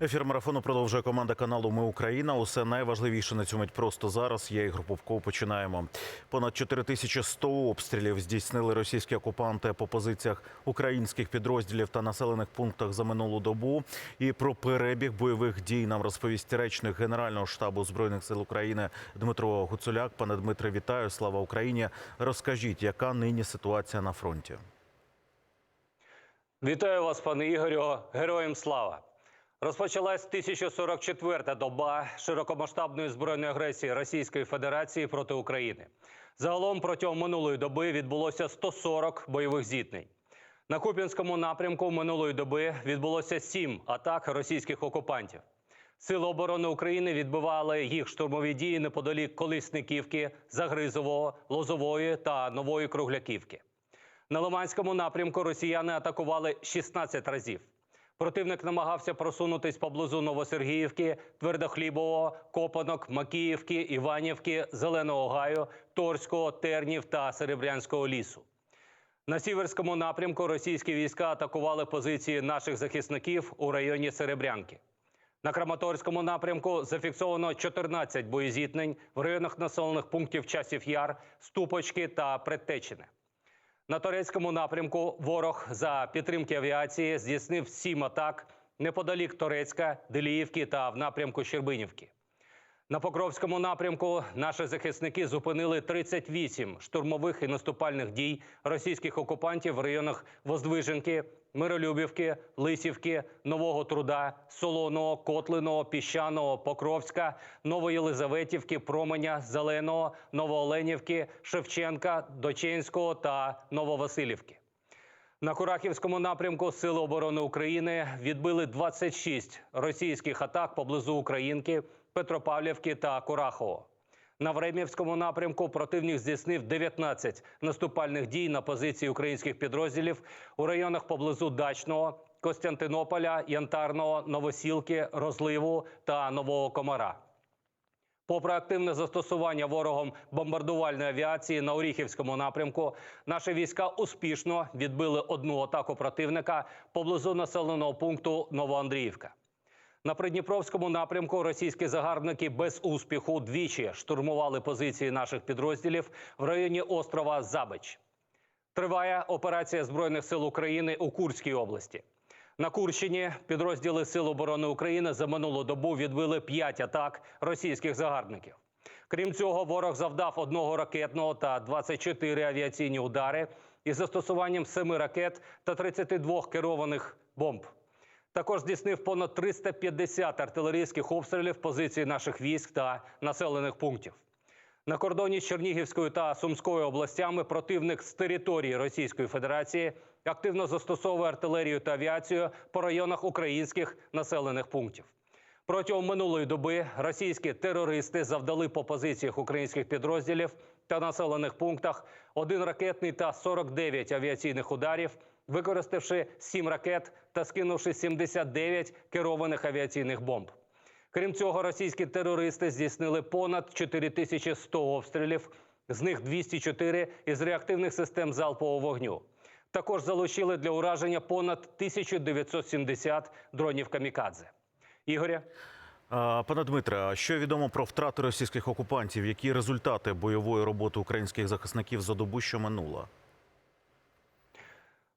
Ефір марафону продовжує команда каналу Ми Україна. Усе найважливіше на мить просто зараз. Я Ігор Попков. Починаємо. Понад 4100 обстрілів здійснили російські окупанти по позиціях українських підрозділів та населених пунктах за минулу добу. І про перебіг бойових дій нам розповість речник Генерального штабу збройних сил України Дмитро Гуцуляк. Пане Дмитре, вітаю! Слава Україні! Розкажіть, яка нині ситуація на фронті? Вітаю вас, пане Ігорю. Героям слава! Розпочалась 1044-та доба широкомасштабної збройної агресії Російської Федерації проти України. Загалом протягом минулої доби відбулося 140 бойових зіткнень. На Куп'янському напрямку минулої доби відбулося сім атак російських окупантів. Сили оборони України відбивали їх штурмові дії неподалік Колісниківки, Загризового, Лозової та Нової Кругляківки. На Лиманському напрямку росіяни атакували 16 разів. Противник намагався просунутись поблизу Новосергіївки, Твердохлібового, Копанок, Макіївки, Іванівки, Зеленого Гаю, Торського, Тернів та Серебрянського лісу. На сіверському напрямку російські війська атакували позиції наших захисників у районі Серебрянки. На Краматорському напрямку зафіксовано 14 боєзіткнень в районах населених пунктів Часів Яр, Ступочки та Предтечине. На турецькому напрямку ворог за підтримки авіації здійснив сім атак неподалік Торецька, Деліївки та в напрямку Щербинівки. На Покровському напрямку наші захисники зупинили 38 штурмових і наступальних дій російських окупантів в районах Воздвиженки, Миролюбівки, Лисівки, Нового Труда, Солоного, Котлиного, Піщаного, Покровська, Новоєлизаветівки, Променя, Зеленого, Новооленівки, Шевченка, Дочинського та Нововасилівки. На Курахівському напрямку Сили оборони України відбили 26 російських атак поблизу Українки, Петропавлівки та Курахово. На Времівському напрямку противник здійснив 19 наступальних дій на позиції українських підрозділів у районах поблизу Дачного, Костянтинополя, Янтарного, Новосілки, Розливу та Нового Комара. Попри активне застосування ворогом бомбардувальної авіації на Оріхівському напрямку, наші війська успішно відбили одну атаку противника поблизу населеного пункту Новоандріївка. На Придніпровському напрямку російські загарбники без успіху двічі штурмували позиції наших підрозділів в районі острова Забич. Триває операція Збройних сил України у Курській області. На Курщині підрозділи Сил оборони України за минулу добу відбили 5 атак російських загарбників. Крім цього, ворог завдав одного ракетного та 24 авіаційні удари із застосуванням 7 ракет та 32 керованих бомб. Також здійснив понад 350 артилерійських обстрілів позицій наших військ та населених пунктів. На кордоні з Чернігівською та Сумською областями противник з території Російської Федерації активно застосовує артилерію та авіацію по районах українських населених пунктів. Протягом минулої доби російські терористи завдали по позиціях українських підрозділів та населених пунктах один ракетний та 49 авіаційних ударів, використавши 7 ракет та скинувши 79 керованих авіаційних бомб. Крім цього, російські терористи здійснили понад 4100 обстрілів, з них 204 із реактивних систем залпового вогню. Також залучили для ураження понад 1970 дронів камікадзе. Ігоря. Пане Дмитре, що відомо про втрати російських окупантів? Які результати бойової роботи українських захисників за добу, що минула?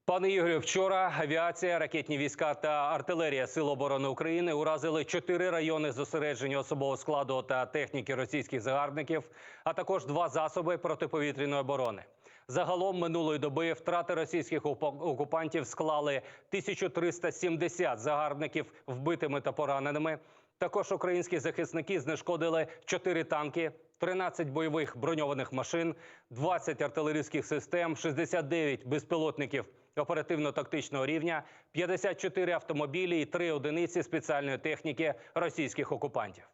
Пане Ігорю, вчора авіація, ракетні війська та артилерія Сил оборони України уразили чотири райони зосередження особового складу та техніки російських загарбників, а також два засоби протиповітряної оборони. Загалом минулої доби втрати російських окупантів склали 1370 загарбників вбитими та пораненими. Також українські захисники знешкодили 4 танки, 13 бойових броньованих машин, 20 артилерійських систем, 69 безпілотників оперативно-тактичного рівня, 54 автомобілі і 3 одиниці спеціальної техніки російських окупантів.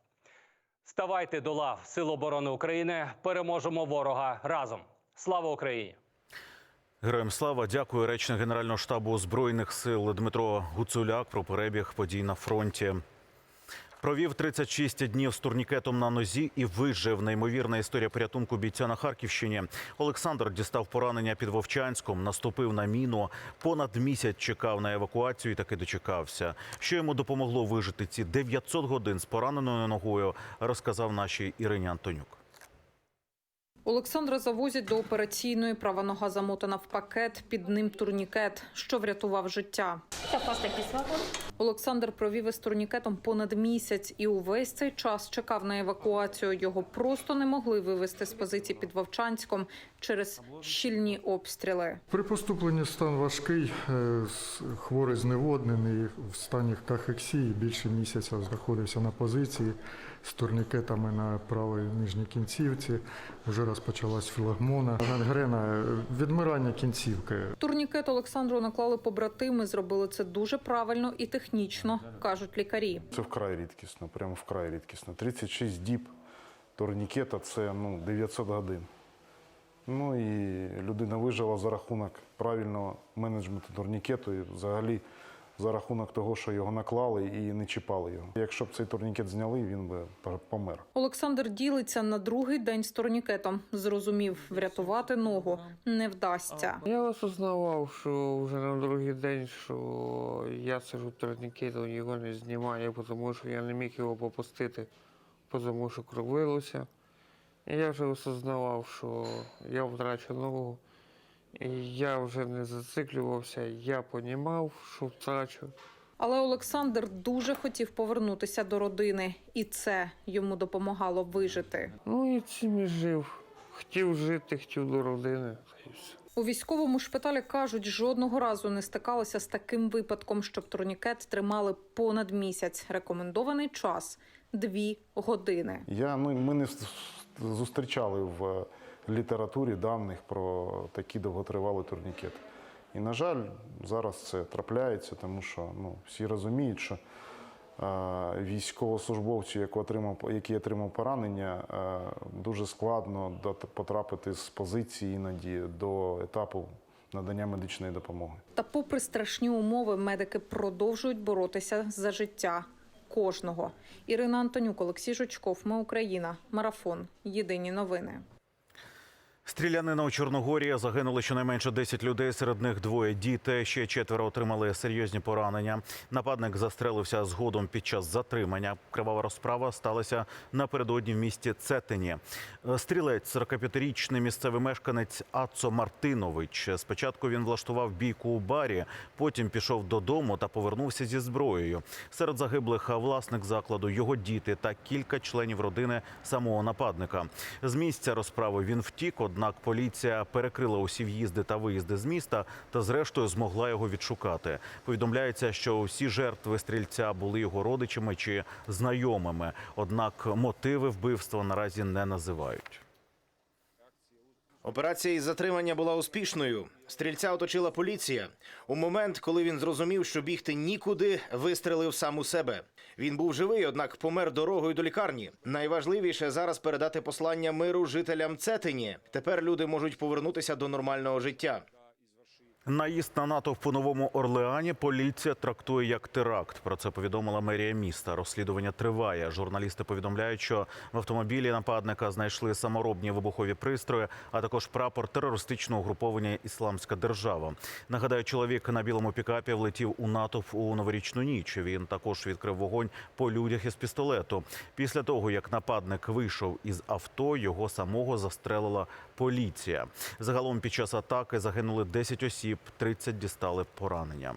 Ставайте до лав Сил оборони України. Переможемо ворога разом. Слава Україні! Героям слава, дякую. Речник Генерального штабу збройних сил Дмитро Гуцуляк про перебіг подій на фронті. Провів 36 днів з турнікетом на нозі і вижив. Неймовірна історія порятунку бійця на Харківщині. Олександр дістав поранення під Вовчанськом, наступив на міну. Понад місяць чекав на евакуацію і таки дочекався. Що йому допомогло вижити ці 900 годин з пораненою ногою, розказав нашій Ірині Антонюк. Олександра завозять до операційної. Права нога замотана в пакет, під ним турнікет, що врятував життя. Це паста кислота. Олександр провів із турнікетом понад місяць і увесь цей час чекав на евакуацію. Його просто не могли вивезти з позиції під Вовчанськом через щільні обстріли. При поступленні стан важкий, е, хворий зневоднений, в стані кахексії більше місяця знаходився на позиції з турнікетами на правій нижній кінцівці. Вже розпочалась філегмона, гангрена, відмирання кінцівки. Турнікет Олександру наклали побратими. Зробили це дуже правильно і технічно, кажуть лікарі. Це вкрай рідкісно, прямо вкрай рідкісно. 36 діб турнікета це ну, 900 годин. Ну і людина вижила за рахунок правильного менеджменту турнікету і взагалі за рахунок того, що його наклали і не чіпали його. Якщо б цей турнікет зняли, він би помер. Олександр ділиться на другий день з турнікетом. Зрозумів, врятувати ногу не вдасться. Я осознавав, що вже на другий день, що я сижу турнікетом, його не знімаю, тому що я не міг його попустити, тому що кровилося. І я вже осознавав, що я втрачу ногу. І я вже не зациклювався, я понімав, що втрачу. Але Олександр дуже хотів повернутися до родини, і це йому допомагало вижити. Ну і цим і жив. Хотів жити, хотів до родини. У військовому шпиталі кажуть, жодного разу не стикалися з таким випадком, щоб турнікет тримали понад місяць. Рекомендований час дві години. Я, ну, ми не зустрічали в літературі даних про такі довготривалі турнікети. І, на жаль, зараз це трапляється, тому що ну, всі розуміють, що е, військовослужбовцю, який отримав, поранення, е, дуже складно потрапити з позиції іноді до етапу надання медичної допомоги. Та, попри страшні умови, медики продовжують боротися за життя кожного. Ірина Антонюк, Олексій Жучков. Ми Україна. Марафон. Єдині новини. Стрілянина у Чорногорії загинули щонайменше 10 людей. Серед них двоє діти. Ще четверо отримали серйозні поранення. Нападник застрелився згодом під час затримання. Кривава розправа сталася напередодні в місті Цетині. Стрілець, 45-річний місцевий мешканець Ацо Мартинович. Спочатку він влаштував бійку у барі, потім пішов додому та повернувся зі зброєю. Серед загиблих власник закладу, його діти та кілька членів родини самого нападника. З місця розправи він втік, однак поліція перекрила усі в'їзди та виїзди з міста та, зрештою, змогла його відшукати. Повідомляється, що усі жертви стрільця були його родичами чи знайомими. Однак мотиви вбивства наразі не називають. Операція із затримання була успішною. Стрільця оточила поліція. У момент, коли він зрозумів, що бігти нікуди, вистрелив сам у себе. Він був живий, однак помер дорогою до лікарні. Найважливіше зараз передати послання миру жителям Цетині. Тепер люди можуть повернутися до нормального життя. Наїзд на натовп у новому Орлеані поліція трактує як теракт. Про це повідомила мерія міста. Розслідування триває. Журналісти повідомляють, що в автомобілі нападника знайшли саморобні вибухові пристрої, а також прапор терористичного угруповання Ісламська держава. Нагадаю, чоловік на білому пікапі влетів у натовп у новорічну ніч. Він також відкрив вогонь по людях із пістолету. Після того, як нападник вийшов із авто, його самого застрелила поліція. Загалом під час атаки загинули 10 осіб, 30 дістали поранення.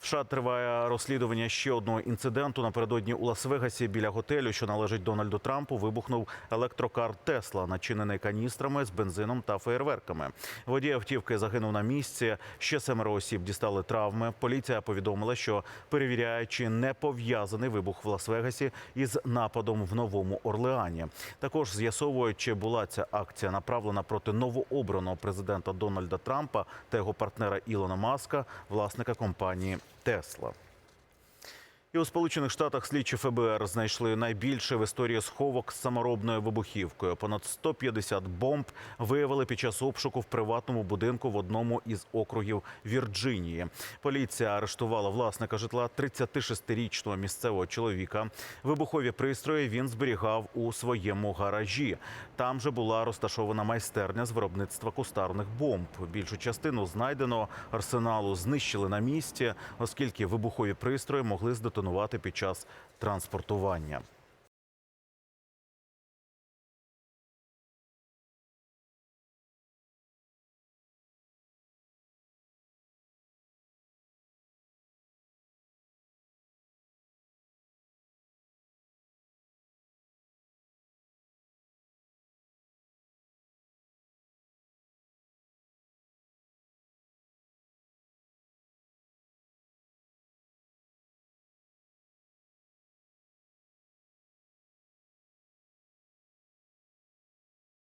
В США триває розслідування ще одного інциденту. Напередодні у Лас-Вегасі біля готелю, що належить Дональду Трампу, вибухнув електрокар Тесла, начинений каністрами з бензином та феєрверками. Водій автівки загинув на місці. Ще семеро осіб дістали травми. Поліція повідомила, що перевіряє, чи не пов'язаний вибух в Лас-Вегасі із нападом в Новому Орлеані. Також з'ясовують, чи була ця акція направлена проти новообраного президента Дональда Трампа та його партнера Ілона Маска, власника компанії Тесла. І у Сполучених Штатах слідчі ФБР знайшли найбільше в історії сховок з саморобною вибухівкою. Понад 150 бомб виявили під час обшуку в приватному будинку в одному із округів Вірджинії. Поліція арештувала власника житла 36-річного місцевого чоловіка. Вибухові пристрої він зберігав у своєму гаражі. Там же була розташована майстерня з виробництва кустарних бомб. Більшу частину знайденого арсеналу знищили на місці, оскільки вибухові пристрої могли здетонувати під час транспортування.